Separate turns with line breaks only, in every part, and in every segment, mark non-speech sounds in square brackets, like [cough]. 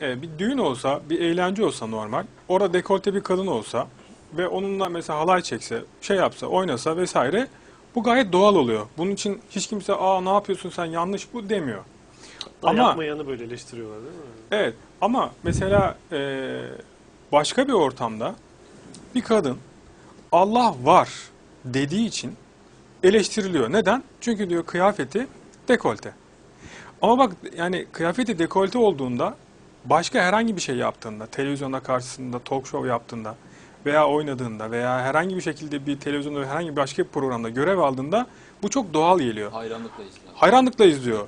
e, bir düğün olsa, bir eğlence olsa normal, orada dekolte bir kadın olsa ve onunla mesela halay çekse, şey yapsa, oynasa vesaire bu gayet doğal oluyor. Bunun için hiç kimse aa ne yapıyorsun sen yanlış bu demiyor.
Hatta
Ama-
yapmayanı böyle eleştiriyorlar değil mi?
Evet ama mesela e, başka bir ortamda bir kadın Allah var dediği için eleştiriliyor. Neden? Çünkü diyor kıyafeti dekolte. Ama bak yani kıyafeti dekolte olduğunda başka herhangi bir şey yaptığında, televizyonda karşısında talk show yaptığında veya oynadığında veya herhangi bir şekilde bir televizyonda ve herhangi bir başka bir programda görev aldığında bu çok doğal geliyor
Hayranlıkla izliyor.
hayranlıkla izliyor.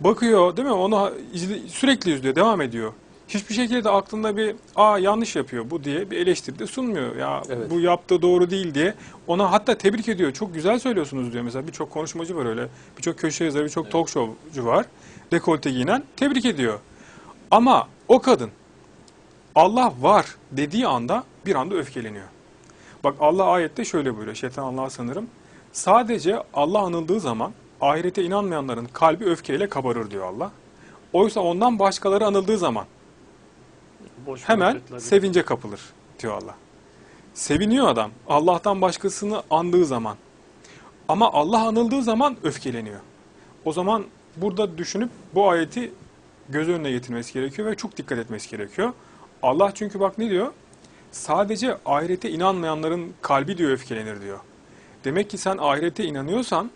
Bakıyor değil mi? Onu izle- sürekli izliyor, devam ediyor. Hiçbir şekilde de aklında bir aa yanlış yapıyor bu diye bir eleştiri de sunmuyor. Ya
Evet.
bu yaptığı doğru değil diye. Ona hatta tebrik ediyor. Çok güzel söylüyorsunuz diyor. Mesela birçok konuşmacı var öyle. Birçok köşe yazarı, birçok
Evet.
talk showcu var. Dekolte giyinen tebrik ediyor. Ama o kadın Allah var dediği anda bir anda öfkeleniyor. Bak Allah ayette şöyle buyuruyor. Şeytan Allah'a sanırım. Sadece Allah anıldığı zaman ahirete inanmayanların kalbi öfkeyle kabarır diyor Allah. Oysa ondan başkaları anıldığı zaman
Boş
hemen sevince kapılır diyor Allah. Seviniyor adam Allah'tan başkasını andığı zaman. Ama Allah anıldığı zaman öfkeleniyor. O zaman burada düşünüp bu ayeti göz önüne getirmesi gerekiyor ve çok dikkat etmesi gerekiyor. Allah çünkü bak ne diyor? Sadece ahirete inanmayanların kalbi diyor öfkelenir diyor. Demek ki sen ahirete inanıyorsan,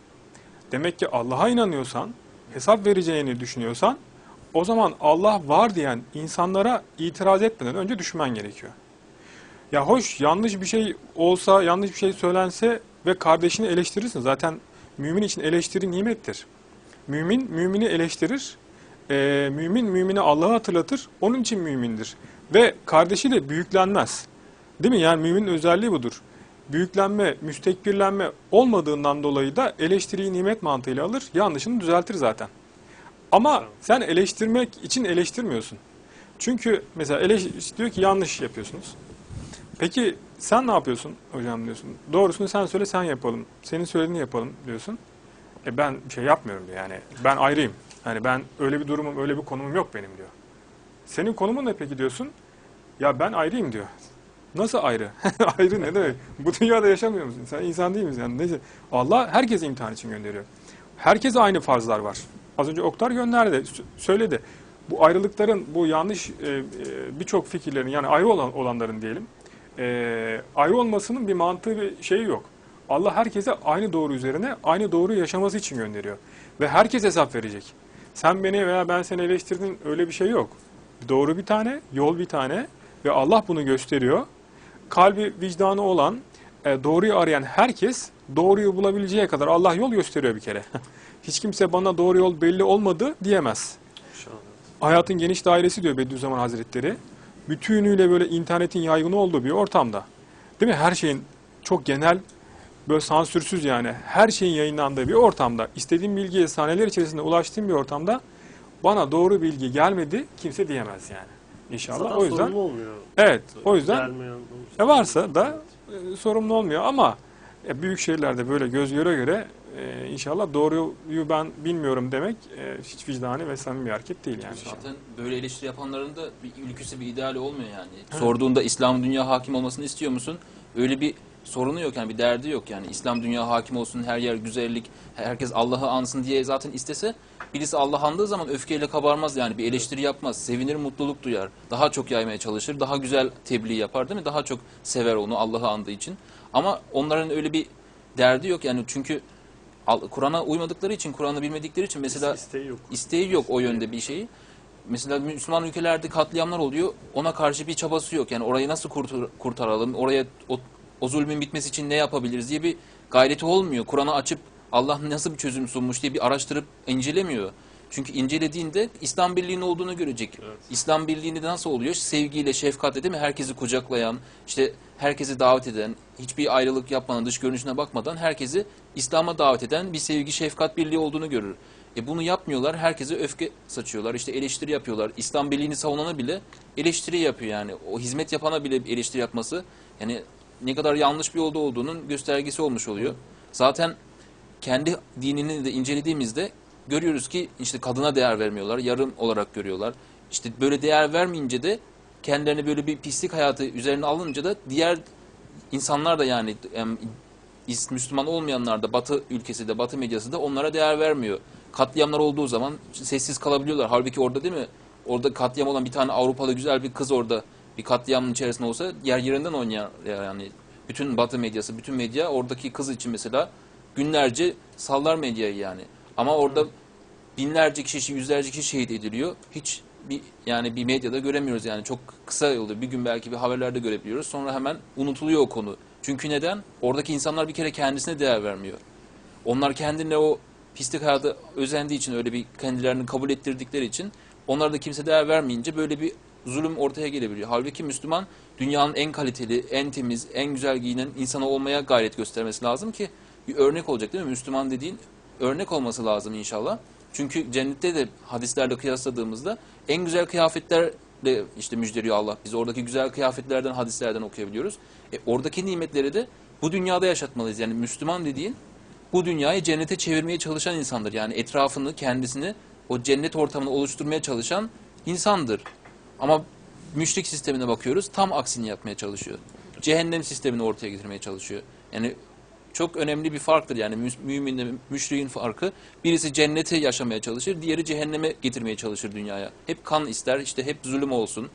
demek ki Allah'a inanıyorsan, hesap vereceğini düşünüyorsan, o zaman Allah var diyen insanlara itiraz etmeden önce düşman gerekiyor. Ya hoş yanlış bir şey olsa, yanlış bir şey söylense ve kardeşini eleştirirsin. Zaten mümin için eleştiri nimettir. Mümin, mümini eleştirir. Ee, mümin, mümine Allah'ı hatırlatır. Onun için mümindir. Ve kardeşi de büyüklenmez. Değil mi? Yani müminin özelliği budur. Büyüklenme, müstekbirlenme olmadığından dolayı da eleştiriyi nimet mantığıyla alır. Yanlışını düzeltir zaten. Ama sen eleştirmek için eleştirmiyorsun. Çünkü mesela eleş diyor ki yanlış yapıyorsunuz. Peki sen ne yapıyorsun hocam diyorsun. Doğrusunu sen söyle sen yapalım. Senin söylediğini yapalım diyorsun. E ben bir şey yapmıyorum diyor yani. Ben ayrıyım. Yani ben öyle bir durumum, öyle bir konumum yok benim diyor. Senin konumun ne peki diyorsun? Ya ben ayrıyım diyor. Nasıl ayrı? [laughs] ayrı ne demek? Bu dünyada yaşamıyor musun? Sen insan değil misin? Yani neyse. Allah herkesi imtihan için gönderiyor. Herkese aynı farzlar var. Az önce Oktar gönderdi, sö- söyledi. Bu ayrılıkların, bu yanlış e, e, birçok fikirlerin yani ayrı olan olanların diyelim, e, ayrı olmasının bir mantığı bir şeyi yok. Allah herkese aynı doğru üzerine aynı doğru yaşaması için gönderiyor. Ve herkes hesap verecek. Sen beni veya ben seni eleştirdin öyle bir şey yok. Doğru bir tane, yol bir tane ve Allah bunu gösteriyor. Kalbi vicdanı olan, e, doğruyu arayan herkes doğruyu bulabileceği kadar Allah yol gösteriyor bir kere. [laughs] Hiç kimse bana doğru yol belli olmadı diyemez.
İnşallah.
Hayatın geniş dairesi diyor Bediüzzaman Hazretleri. Bütünüyle böyle internetin yaygın olduğu bir ortamda. Değil mi? Her şeyin çok genel, böyle sansürsüz yani her şeyin yayınlandığı bir ortamda, istediğim bilgiye saniyeler içerisinde ulaştığım bir ortamda bana doğru bilgi gelmedi kimse diyemez yani. İnşallah.
Zaten
o yüzden
olmuyor.
evet, o yüzden
Gelmeyen
e varsa da e, sorumlu olmuyor ama e, büyük şehirlerde böyle göz göre göre e, inşallah doğruyu ben bilmiyorum demek e, hiç vicdani ve samimi bir hareket değil yani. inşallah.
Zaten böyle eleştiri yapanların da bir ülküsü bir ideali olmuyor yani. Sorduğunda İslam dünya hakim olmasını istiyor musun? Öyle bir sorunu yok yani bir derdi yok yani. İslam dünya hakim olsun, her yer güzellik, herkes Allah'ı ansın diye zaten istese birisi Allah andığı zaman öfkeyle kabarmaz yani bir eleştiri yapmaz. Sevinir, mutluluk duyar. Daha çok yaymaya çalışır, daha güzel tebliğ yapar değil mi? Daha çok sever onu Allah'ı andığı için. Ama onların öyle bir derdi yok yani çünkü Kur'an'a uymadıkları için, Kur'an'ı bilmedikleri için mesela
isteği yok.
isteği yok o yönde bir şeyi. Mesela Müslüman ülkelerde katliamlar oluyor. Ona karşı bir çabası yok. Yani orayı nasıl kurtar- kurtaralım? Oraya o, o zulmün bitmesi için ne yapabiliriz diye bir gayreti olmuyor. Kur'an'ı açıp Allah nasıl bir çözüm sunmuş diye bir araştırıp incelemiyor. Çünkü incelediğinde İslam birliğinin olduğunu görecek.
Evet.
İslam birliğinde nasıl oluyor? Sevgiyle, şefkatle değil mi? Herkesi kucaklayan, işte herkesi davet eden, hiçbir ayrılık yapmadan, dış görünüşüne bakmadan herkesi İslam'a davet eden bir sevgi, şefkat birliği olduğunu görür. E bunu yapmıyorlar. Herkese öfke saçıyorlar. işte eleştiri yapıyorlar. İslam birliğini savunana bile eleştiri yapıyor yani. O hizmet yapana bile eleştiri yapması yani ne kadar yanlış bir yolda olduğunun göstergesi olmuş oluyor. Zaten kendi dinini de incelediğimizde görüyoruz ki işte kadına değer vermiyorlar. Yarım olarak görüyorlar. İşte böyle değer vermeyince de kendilerine böyle bir pislik hayatı üzerine alınca da diğer insanlar da yani em, Müslüman olmayanlar da Batı ülkesi de Batı medyası da onlara değer vermiyor. Katliamlar olduğu zaman sessiz kalabiliyorlar. Halbuki orada değil mi? Orada katliam olan bir tane Avrupalı güzel bir kız orada bir katliamın içerisinde olsa yer yerinden oynayan yani bütün Batı medyası, bütün medya oradaki kız için mesela günlerce sallar medyayı yani. Ama orada binlerce kişi, yüzlerce kişi şehit ediliyor. Hiç bir yani bir medyada göremiyoruz yani çok kısa oluyor. Bir gün belki bir haberlerde görebiliyoruz. Sonra hemen unutuluyor o konu. Çünkü neden? Oradaki insanlar bir kere kendisine değer vermiyor. Onlar kendine o pislik hayatı özendiği için öyle bir kendilerini kabul ettirdikleri için onlara da kimse değer vermeyince böyle bir zulüm ortaya gelebiliyor. Halbuki Müslüman dünyanın en kaliteli, en temiz, en güzel giyinen insanı olmaya gayret göstermesi lazım ki bir örnek olacak değil mi? Müslüman dediğin örnek olması lazım inşallah. Çünkü cennette de hadislerle kıyasladığımızda en güzel kıyafetlerle işte müjdeliyor Allah. Biz oradaki güzel kıyafetlerden, hadislerden okuyabiliyoruz. E, oradaki nimetleri de bu dünyada yaşatmalıyız. Yani Müslüman dediğin bu dünyayı cennete çevirmeye çalışan insandır. Yani etrafını, kendisini o cennet ortamını oluşturmaya çalışan insandır. Ama müşrik sistemine bakıyoruz tam aksini yapmaya çalışıyor. Cehennem sistemini ortaya getirmeye çalışıyor. Yani çok önemli bir farktır yani mü- müminle müşriğin farkı. Birisi cenneti yaşamaya çalışır, diğeri cehenneme getirmeye çalışır dünyaya. Hep kan ister, işte hep zulüm olsun.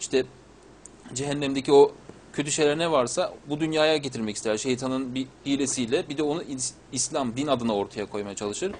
İşte cehennemdeki o kötü şeyler ne varsa bu dünyaya getirmek ister. Şeytanın bir hilesiyle bir de onu İs- İslam, din adına ortaya koymaya çalışır.